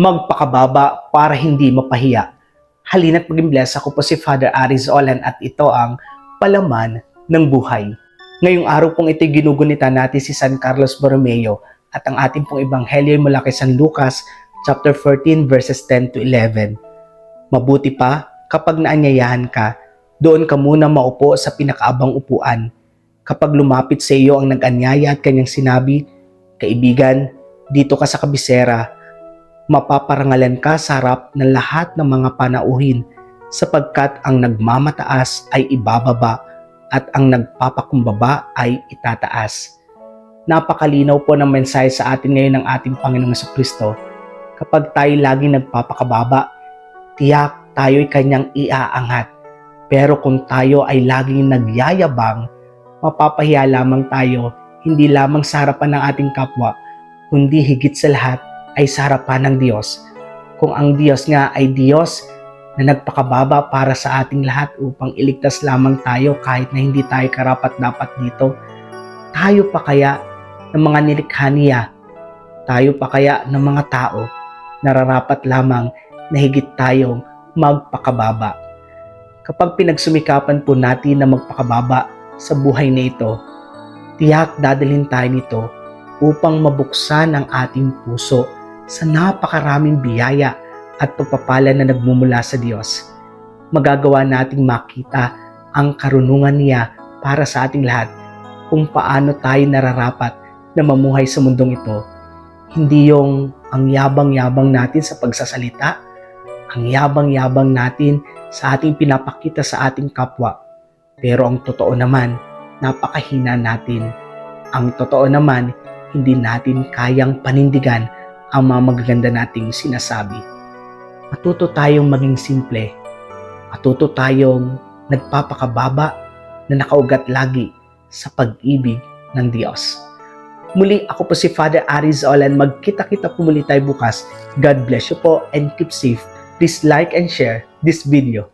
magpakababa para hindi mapahiya. Halina't maging bless ako po si Father Aris Olan at ito ang palaman ng buhay. Ngayong araw pong ito'y ginugunita natin si San Carlos Borromeo at ang ating pong ebanghelyo ay mula kay San Lucas chapter 14 verses 10 to 11. Mabuti pa kapag naanyayahan ka, doon ka muna maupo sa pinakaabang upuan. Kapag lumapit sa iyo ang nag-anyaya at kanyang sinabi, Kaibigan, dito ka sa kabisera, mapaparangalan ka sa harap ng lahat ng mga panauhin sapagkat ang nagmamataas ay ibababa at ang nagpapakumbaba ay itataas. Napakalinaw po ng mensahe sa atin ngayon ng ating Panginoong sa Kristo. Kapag tayo laging nagpapakababa, tiyak tayo'y kanyang iaangat. Pero kung tayo ay laging nagyayabang, mapapahiya lamang tayo hindi lamang sa harapan ng ating kapwa, kundi higit sa lahat ay sa harapan ng Diyos. Kung ang Diyos nga ay Diyos na nagpakababa para sa ating lahat upang iligtas lamang tayo kahit na hindi tayo karapat dapat dito, tayo pa kaya ng mga nilikha niya, tayo pa kaya ng mga tao nararapat lamang na higit tayong magpakababa. Kapag pinagsumikapan po natin na magpakababa sa buhay na ito, tiyak dadalhin tayo nito upang mabuksan ang ating puso sa napakaraming biyaya at pagpapala na nagmumula sa Diyos. Magagawa nating makita ang karunungan niya para sa ating lahat kung paano tayo nararapat na mamuhay sa mundong ito. Hindi yung ang yabang-yabang natin sa pagsasalita, ang yabang-yabang natin sa ating pinapakita sa ating kapwa. Pero ang totoo naman, napakahina natin. Ang totoo naman, hindi natin kayang panindigan ang mga magaganda nating sinasabi. Matuto tayong maging simple. Matuto tayong nagpapakababa na nakaugat lagi sa pag-ibig ng Diyos. Muli ako po si Father Aris Olan. Magkita-kita po muli tayo bukas. God bless you po and keep safe. Please like and share this video.